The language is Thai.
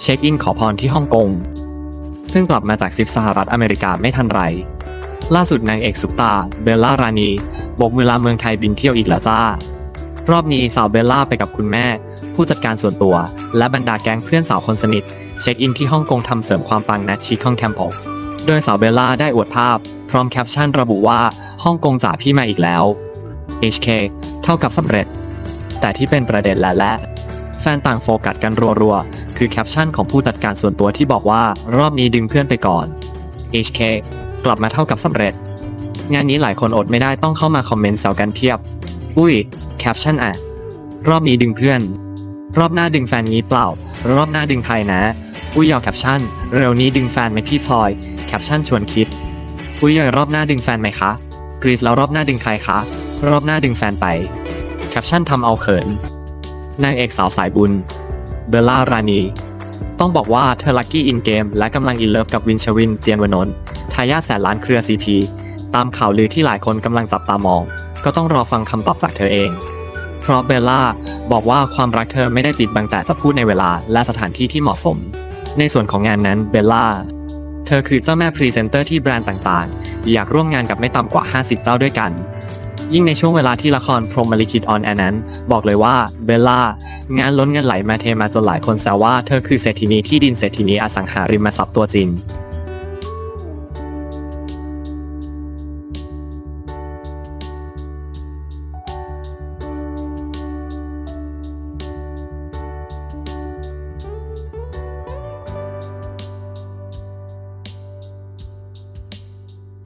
เช็คอินขอพรที่ฮ่องกงเพิ่งกลับมาจากทริปสหรัฐอเมริกาไม่ทันไร ล่าสุดนางเอกซุปตา เบลล่ารานีโบกมือลาเมืองไทยบินเที่ยวอีกแล้วจ้า รอบนี้สาวเบลล่าไปกับคุณแม่ ผู้จัดการส่วนตัว และบรรดาแก๊งเพื่อนสาวคนสนิท เช็คอินที่ฮ่องกงทำเสริมความปังนัดชีคองแคมป์อกโดยสาวเบลล่าได้อวดภาพ พร้อมแคปชั่นระบุว่าฮ่องกงจ่าพี่มาอีกแล้ว HK เท่ากับสำเร็จ แต่ที่เป็นประเด็นและและ แฟนต่างโฟกัสกันรัวๆ คือแคปชั่นของผู้จัดการส่วนตัวที่บอกว่ารอบนี้ดึงเพื่อนไปก่อน HK กลับมาเท่ากับสำเร็จ งานนี้หลายคนอดไม่ได้ต้องเข้ามาคอมเมนต์แซวกันเพียบ อุ้ยแคปชั่นอะ รอบนี้ดึงเพื่อน รอบหน้าดึงแฟนงี้เปล่า รอบหน้าดึงใครนะ อุ้ยยอแคปชั่น เร็วนี้ดึงแฟนไหมพี่พลอย แคปชั่นชวนคิด อุ้ยยอรอบหน้าดึงแฟนไหมคะ กรีซแล้วรอบหน้าดึงใครคะ รอบหน้าดึงแฟนไป แคปชั่นทำเอาเขิน นางเอกสาวสายบุญ เบลล่ารานี ต้องบอกว่าเธอลัคกี้อินเกมและกำลังอินเลิฟกับวินชวินเจียนวนนท์ทายาทแสนล้านเครือซีพีตามข่าวลือที่หลายคนกำลังจับตามอง ก็ต้องรอฟังคำตอบจากเธอเอง เพราะเบลล่าบอกว่าความรักเธอไม่ได้ปิดบังแต่จะพูดในเวลาและสถานที่ที่เหมาะสม ในส่วนของงานนั้นเบลล่าเธอคือเจ้าแม่พรีเซนเตอร์ที่แบรนด์ต่างๆ อยากร่วมงานกับไม่ต่ำกว่า 50 เจ้าด้วยกัน ยิ่งในช่วงเวลาที่ละครพรหมลิขิตออนแอนั้น บอกเลยว่าเบลล่างานล้นเงินไหลมาเทมาจนหลายคนแซวว่าเธอคือเศรษฐินีที่ดินเศรษฐินีอสังหาริมทรัพย์ตัวจริง